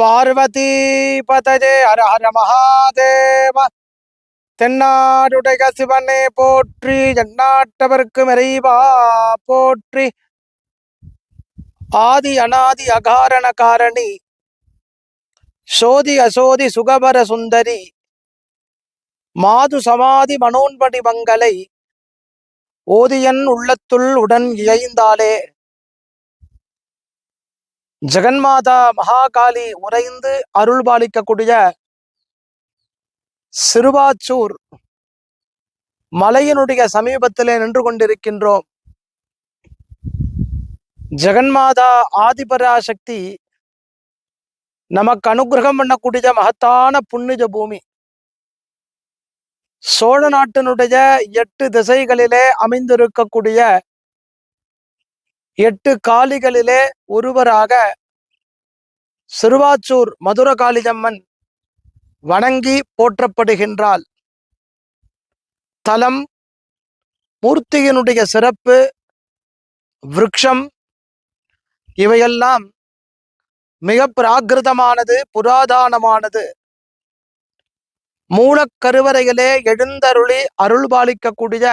பார்வதிபதஜே ஹர ஹர மகாதேவ தென்னாடுடைய சிவனே போற்றி எண்ணாட்டவர்க்கு மெறைவா போற்றி ஆதி அனாதி அகாரண காரணி சோதி அசோதி சுகபர சுந்தரி மாது சமாதி மனோன்படி மங்களை ஓதியன் உள்ளத்துள் உடன் இயைந்தாலே ஜெகன்மாதா மகாகாளி உறைந்து அருள் பாலிக்கக்கூடிய சிறுவாச்சூர் மலையினுடைய சமீபத்திலே நின்று கொண்டிருக்கின்றோம். ஜெகன்மாதா ஆதிபராசக்தி நமக்கு அனுகிரகம் பண்ணக்கூடிய மகத்தான புண்ணிஜ பூமி. சோழ நாட்டினுடைய எட்டு திசைகளிலே அமைந்திருக்கக்கூடிய எட்டு காளிகளிலே ஒருவராக சிறுவாச்சூர் மதுரகாளிதம்மன் வணங்கி போற்றப்படுகின்றாள். தலம் மூர்த்தியினுடைய சிறப்பு விருட்சம் இவையெல்லாம் மிக பிராகிருதமானது புராதானமானது. மூலக்கருவறையிலே எழுந்தருளி அருள்பாலிக்கக்கூடிய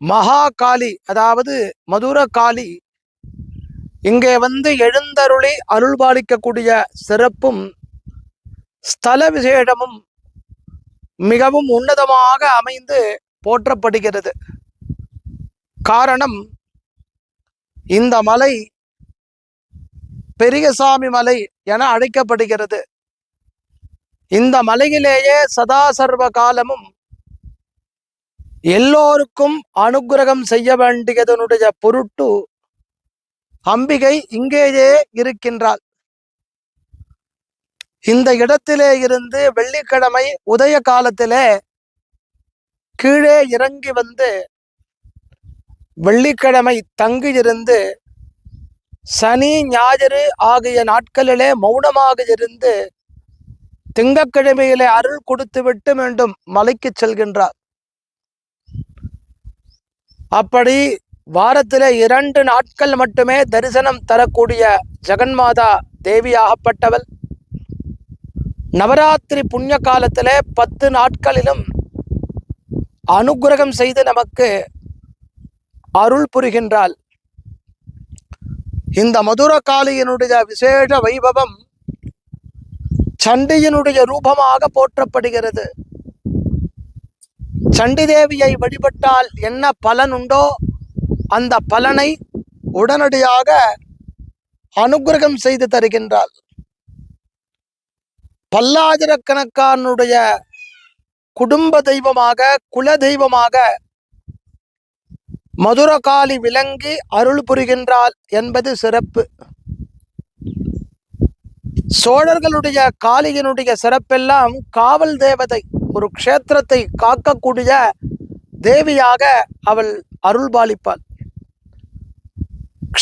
மகாகாளி அதாவது மதுர காளி இங்கே வந்து எழுந்தருளி அருள்பாலிக்கக்கூடிய சிறப்பும் ஸ்தல விசேஷமும் மிகவும் உன்னதமாக அமைந்து போற்றப்படுகிறது. காரணம் இந்த மலை பெரியசாமி மலை என அழைக்கப்படுகிறது. இந்த மலையிலேயே சதா சர்வ காலமும் எல்லோருக்கும் அனுகிரகம் செய்ய வேண்டியதனுடைய பொருட்டு அம்பிகை இங்கேயே இருக்கின்றாள். இந்த இடத்திலே இருந்து வெள்ளிக்கிழமை உதய காலத்திலே கீழே இறங்கி வந்து வெள்ளிக்கிழமை தங்கியிருந்து சனி ஞாயிறு ஆகிய நாட்களிலே மௌனமாக இருந்து திங்கக்கிழமையிலே அருள் கொடுத்து விட்டு மீண்டும் மலைக்கு செல்கின்றார் அப்படி வாரத்தில் இரண்டு நாட்கள் மட்டுமே தரிசனம் தரக்கூடிய ஜெகன்மாதா தேவியாகப்பட்டவள். நவராத்திரி புண்ணிய காலத்தில் பத்து நாட்களிலும் அனுகிரகம் செய்து நமக்கு அருள் புரிகின்றாள். இந்த மதுர காளியினுடைய விசேஷ வைபவம் சண்டியினுடைய ரூபமாக போற்றப்படுகிறது. சண்டி தேவியை வழிபட்டால் என்ன பலன் உண்டோ அந்த பலனை உடனடியாக அனுகிரகம் செய்து தருகின்றாள். பல்லாயிரக்கணக்கானுடைய குடும்ப தெய்வமாக குல தெய்வமாக மதுரகாளி விளங்கி அருள் புரிகின்றாள் என்பது சிறப்பு. சோழர்களுடைய காளியினுடைய சிறப்பெல்லாம் காவல் தேவதை ஒரு க்ஷேத்திரத்தை காக்கக்கூடிய தேவியாக அவள் அருள்பாலிப்பாள்.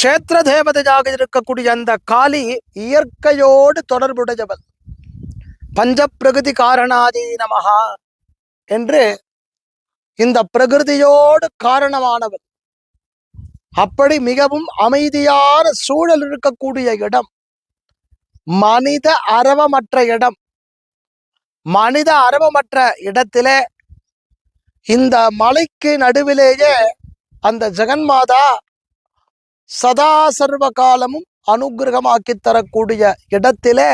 க்ஷேத்திர தேவதையாக இருக்கக்கூடிய அந்த காளி இயற்கையோடு தொடர்புடையவள். பஞ்ச பிரகிருதி காரணாதி நமகா என்று இந்த பிரகிருதியோடு காரணமானவள். அப்படி மிகவும் அமைதியான சூழல் இருக்கக்கூடிய இடம். மனித அரவமற்ற இடம். மனித அரவமற்ற இடத்திலே இந்த மலைக்கு நடுவிலேயே அந்த ஜெகன்மாதா சதா சர்வ காலமும் அனுகிரகமாக்கி தரக்கூடிய இடத்திலே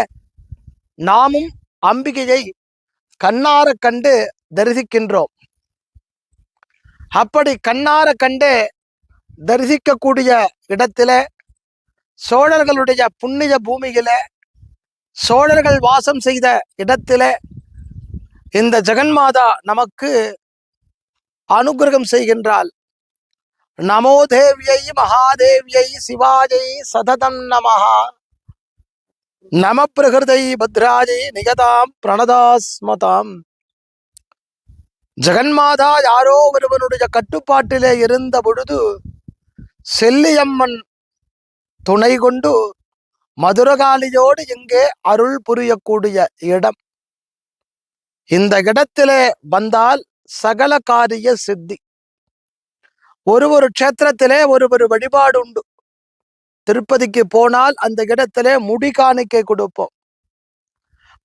நாமும் அம்பிகையை கண்ணார கண்டு தரிசிக்கின்றோம். அப்படி கண்ணார கண்டு தரிசிக்கக்கூடிய இடத்துல சோழர்களுடைய புண்ணிய பூமியில சோழர்கள் வாசம் செய்த இடத்துல இந்த ஜெகன்மாதா நமக்கு அனுகிரகம் செய்கின்றாள். நமோ தேவியை மகாதேவியை சிவாஜை சததம் நமஹா. நம பிரகிருதை பத்ராஜை நிகதாம் பிரணதாஸ்மதாம். ஜெகன்மாதா யாரோ ஒருவனுடைய கட்டுப்பாட்டிலே இருந்த பொழுது செல்லியம்மன் துணை கொண்டு மதுரகாளியோடு இங்கே அருள் புரியக்கூடிய இடம். இந்த இடத்திலே வந்தால் சகல காரிய சித்தி. ஒரு ஒரு க்ஷேத்திரத்திலே ஒரு ஒரு வழிபாடு உண்டு. திருப்பதிக்கு போனால் அந்த இடத்திலே முடி காணிக்கை கொடுப்போம்.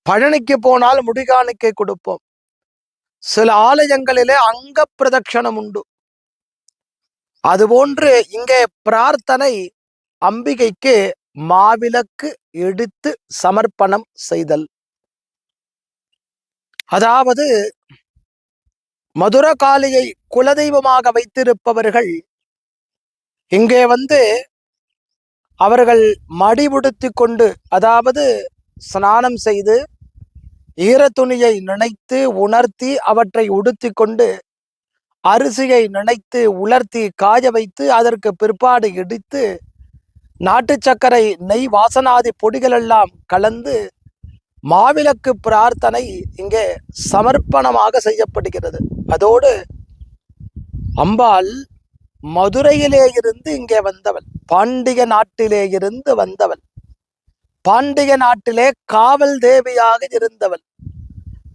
பழனிக்கு போனால் முடி காணிக்கை கொடுப்போம். சில ஆலயங்களிலே அங்க பிரதட்சணம் உண்டு. அதுபோன்று இங்கே பிரார்த்தனை அம்பிகைக்கு மாவிளக்கு எடுத்து சமர்ப்பணம் செய்தல். அதாவது மதுரகாளியை குலதெய்வமாக வைத்திருப்பவர்கள் இங்கே வந்து அவர்கள் மடிபுடுத்தி கொண்டு அதாவது ஸ்நானம் செய்து ஈரத்துணியை நினைத்து உணர்த்தி அவற்றை உடுத்தி கொண்டு அரிசியை நினைத்து உலர்த்தி காய வைத்து அதற்கு பிற்பாடு இடித்து நாட்டு சர்க்கரை நெய் வாசனாதி பொடிகளெல்லாம் கலந்து மாவிளக்கு பிரார்த்தனை இங்கே சமர்ப்பணமாக செய்யப்படுகிறது. அதோடு அம்பாள் மதுரையிலே இருந்து இங்கே வந்தவள். பாண்டிய நாட்டிலே இருந்து வந்தவள். பாண்டிய நாட்டிலே காவல் தேவியாக இருந்தவள்.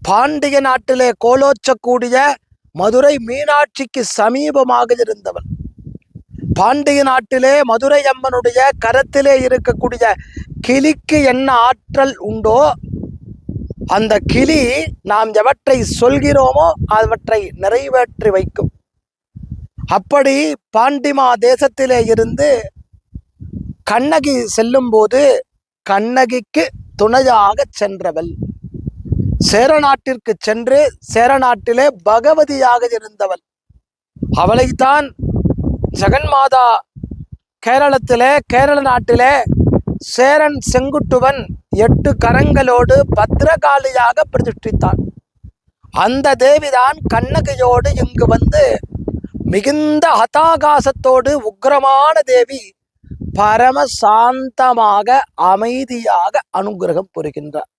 பாண்டிய நாட்டிலே கோலோச்சக்கூடிய மதுரை மீனாட்சிக்கு சமீபமாக இருந்தவள். பாண்டிய நாட்டிலே மதுரை அம்மனுடைய கரத்திலே இருக்கக்கூடிய கிளிக்கு என்ன ஆற்றல் உண்டோ அந்த கிளி நாம் எவற்றை சொல்கிறோமோ அவற்றை நிறைவேற்றி வைக்கும். அப்படி பாண்டிமா தேசத்திலே இருந்து கண்ணகி செல்லும்போது கண்ணகிக்கு துணையாக சென்றவள். சேரநாட்டிற்கு சென்று சேரநாட்டிலே பகவதியாக இருந்தவள். அவளைத்தான் ஜெகன்மாதா கேரளத்திலே கேரள நாட்டிலே சேரன் செங்குட்டுவன் எட்டு கரங்களோடு பத்ரகாளியாக பிரதிஷ்டித்தான். அந்த தேவிதான் கண்ணகையோடு இங்கு வந்து மிகுந்த ஹதாகாசத்தோடு உக்கிரமான தேவி பரம சாந்தமாக அமைதியாக அனுகிரகம் புரிகின்றார்.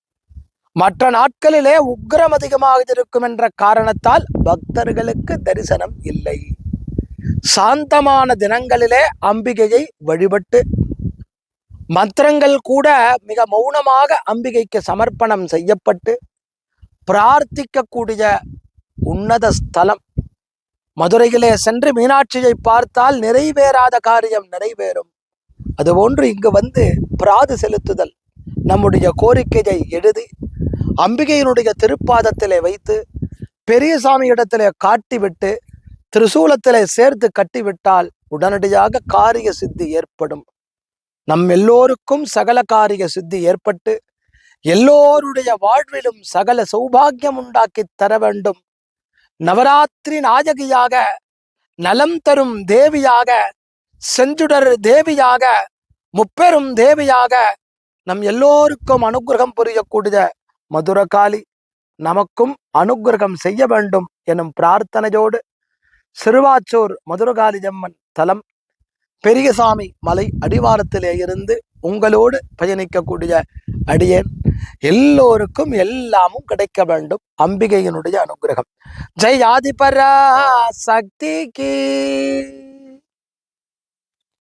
மற்ற நாட்களிலே உக்கிரம் அதிகமாக இருக்கும் என்ற காரணத்தால் பக்தர்களுக்கு தரிசனம் இல்லை. சாந்தமான தினங்களிலே அம்பிகையை வழிபட்டு மந்திரங்கள் கூட மிக மௌனமாக அம்பிகைக்கு சமர்ப்பணம் செய்யப்பட்டு பிரார்த்திக்கக்கூடிய உன்னத ஸ்தலம். மதுரையிலே சென்று மீனாட்சியை பார்த்தால் நிறைவேறாத காரியம் நிறைவேறும். அதுபோன்று இங்கு வந்து பிராது செலுத்துதல் நம்முடைய கோரிக்கையை எழுதி அம்பிகையினுடைய திருப்பாதத்திலே வைத்து பெரியசாமி இடத்திலே காட்டிவிட்டு திரிசூலத்திலே சேர்த்து கட்டிவிட்டால் உடனடியாக காரிய சித்தி ஏற்படும். நம் எல்லோருக்கும் சகல காரிய சித்தி ஏற்பட்டு எல்லோருடைய வாழ்விலும் சகல சௌபாகியம் உண்டாக்கி தர வேண்டும். நவராத்திரி நாயகியாக நலம் தரும் தேவியாக செஞ்சுடர் தேவியாக முப்பெரும் தேவியாக நம் எல்லோருக்கும் அனுகிரகம் புரியக்கூடிய மதுரகாளி நமக்கும் அனுகிரகம் செய்ய வேண்டும் எனும் பிரார்த்தனையோடு சிறுவாச்சூர் மதுரகாளிஜம்மன் தலம் பெரியசாமி மலை அடிவாரத்திலே இருந்து உங்களோடு பயணிக்கக்கூடிய அடியேன். எல்லோருக்கும் எல்லாமும் கிடைக்க வேண்டும். அம்பிகையினுடைய அனுகிரகம். ஜெய் ஆதிபரா சக்திக்கு